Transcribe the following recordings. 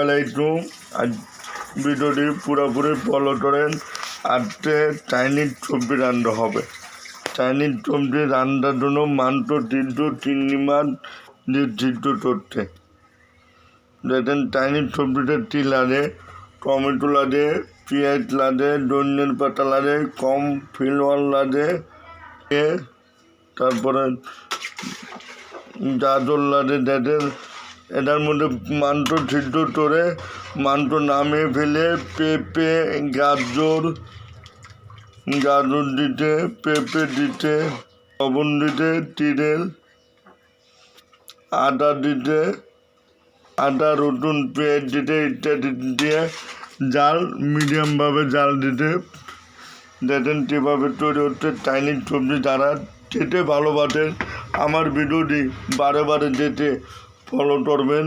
আলাইকুম ভিডিওটি পুরোপুরি ফলো করেন। আজকে চাইনিজ সবজি রান্না হবে। চাইনিজ সবজি রান্নার জন্য মাংস, সিদ্ধ, চিংড়ি মাছ, দিয়ে সিদ্ধ দেখেন চাইনিজ সবজিতে কি লাগে, টমেটো লাগে, পেঁয়াজ লাগে, ধনিয়ার পাতা লাগে কম ফিলওয়াল লাগে তারপরে গাজর লাগে, দেখেন এটার মধ্যে মাংস সিদ্ধ করে মাংস নামিয়ে ফেলে পেঁপে, গাজর গাজর দিতে, পেঁপে দিতে, লবণ দিতে, তিরেল, আদা দিতে, আদা, রসুন, পেঁয়াজ দিতে ইত্যাদি দিয়ে জাল, মিডিয়ামভাবে জাল দিতে। দেখেন কীভাবে তৈরি হচ্ছে চাইনিজ সবজি যারা খেতে ভালোবাসেন, আমার ভিডিওটি বারে বারে যেতে ফলো করবেন।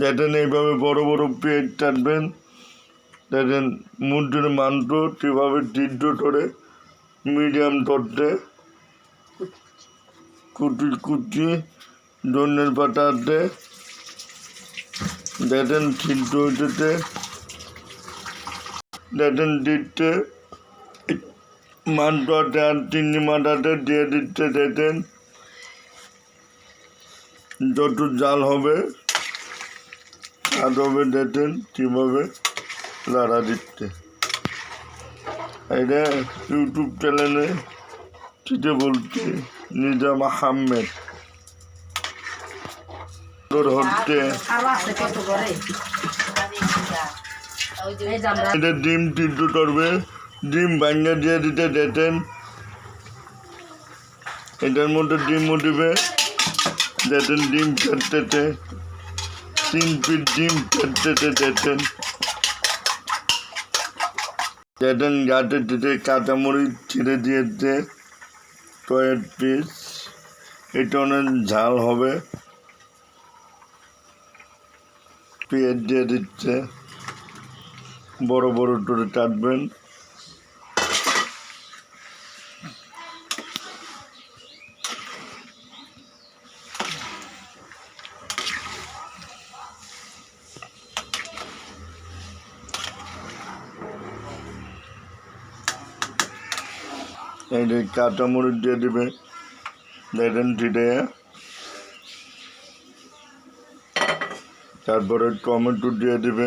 দেখেন এইভাবে বড় বড় পেঁয়াজ কাটবেন দেখেন মুরগির মাংস কীভাবে সিদ্ধ করে মিডিয়াম করতে কুচি কুচি ধনের পাতা পাতাতে দেখেন সিদ্ধ হইতেছে দেখেন দিতে। মাংসতে আর চিংড়ি মাথাতে দিয়ে দিতে দেখেন। যত জাল হবে হবে দেখেন কীভাবে লাড়া দিচ্ছে এটা ইউটিউব চ্যানেলে চিঠে বলছি, নিজাম আহমেদ। তোর হচ্ছে এটা ডিম সিদ্ধ করবে, ডিম ভাঙা দিয়ে দিতে দেখেন এটার মধ্যে ডিমও দিবে। দেখেন ডিম ফেটতেছে তিন পিস ডিম ফেটতেছে দেখেন দেখেন গাছে দিতে কাঁচামরিচ ছিঁড়ে দিয়েছে কয়েক পিস এটা অনেক ঝাল হবে পেঁয়াজ দিয়ে দিচ্ছে বড় বড় করে কাটবেন এই কাঁচামরিচ দিয়ে দিবে। দেখেন ছিটে তারপরে টমেটো দিয়ে দিবে।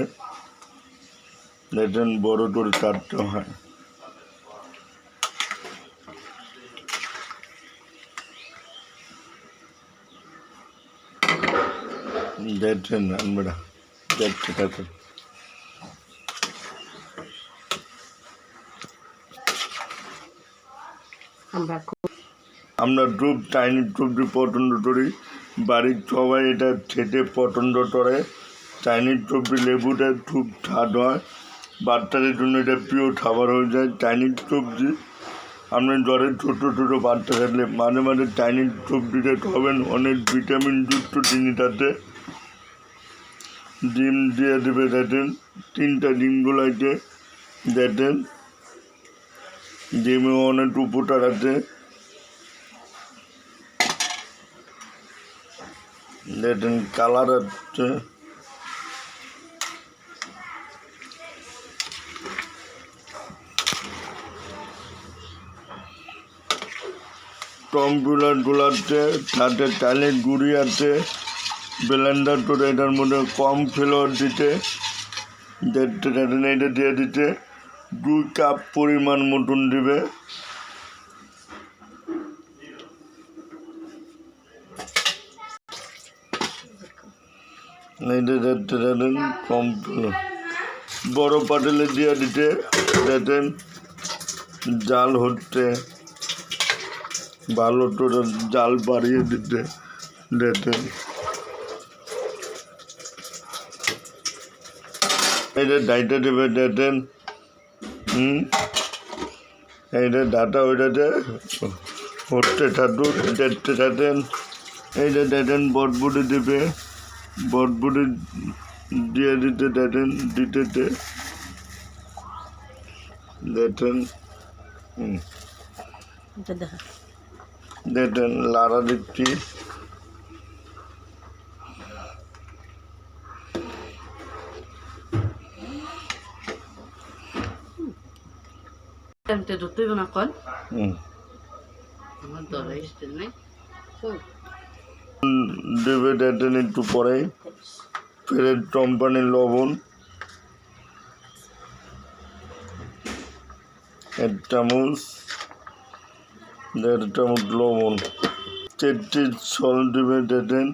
দেখেন বড় করে কাটতে হয়। দেখছেন আমরা দেখতে থাকুন। আমরা আমরা খুব চাইনিজ সবজি পছন্দ করি বাড়ির সবাই এটা খেতে পছন্দ করে চাইনিজ সবজি লেবুটা খুব স্বাদ হয়। বাচ্চাদের জন্য এটা প্রিয় খাবার হয়ে যায়। চাইনিজ সবজি আপনি জ্বরের ছোটো ছোটো বাচ্চা থাকলে মাঝে মাঝে চাইনিজ সবজিটা খাবেন। অনেক ভিটামিন যুক্ত তিনি তাতে ডিম দিয়ে দেবে দেখেন। তিনটা ডিম গুলাইতে দেখেন। ডিমে অনেক উপকার আছে দেখেন কালার হচ্ছে। কম্পিউটার গুলাতে, তাতে চালের গুঁড়ি আছে। ব্লেন্ডার করে এটার মধ্যে কম ফ্লেওয়ার দিতে। দেখতে এটা দিয়ে দিতে দুই কাপ পরিমাণ মতন দিবে। বড় পাটেলে দিয়ে দিতে দেখেন জাল হচ্ছে ভালো করে জাল বাড়িয়ে দিতে দেখেন এইটা ডাইটা দেবে দেখেন এইটা ডাটা ওইটাতে হচ্ছে ঠাকুর দেখতে থাকেন। এইটা দেখেন বটবুটি দেবে। বটবুটি দিয়ে দিতে দেখেন দিতেতে দেখেন দেখেন লাড়া দিচ্ছি। না কল আমার দরা স্টিল নেই একটু পরে ফেরের কোম্পানির লবণ এক চামচ দেড় চামচ লবণ ছল দেবে দেন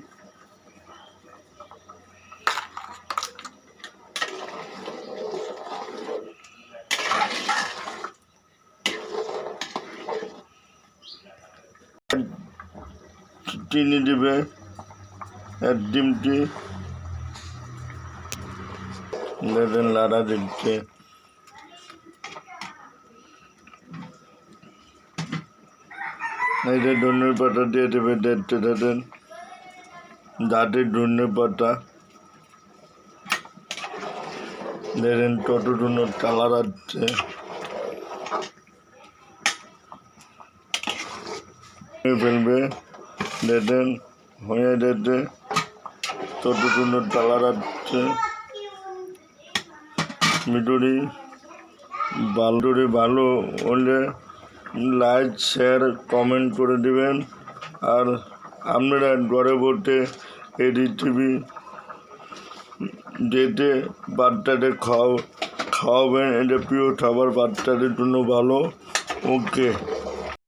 চিনি দিবে, এক ডিমটি দেন লাড়া দিচ্ছে এই যে ধনের পাতা দিয়ে দেবে দেখতে দেন। যাতে ধনে পাতা। দেখেন কত ধনের কালার আসছে। ফেলবে। দেখেন হয়ে যেতে ছোট ছোট কালার আসছে মিটুরি বালুরি ভালো হলে লাইক, শেয়ার, কমেন্ট করে দিবেন। আর আপনারা ঘরে বসে এডি টিভি যেতে বাচ্চাদের খাওয়া খাওয়াবেন। এটা প্রিয় খাবার বাচ্চাদের জন্য ভালো। ওকে।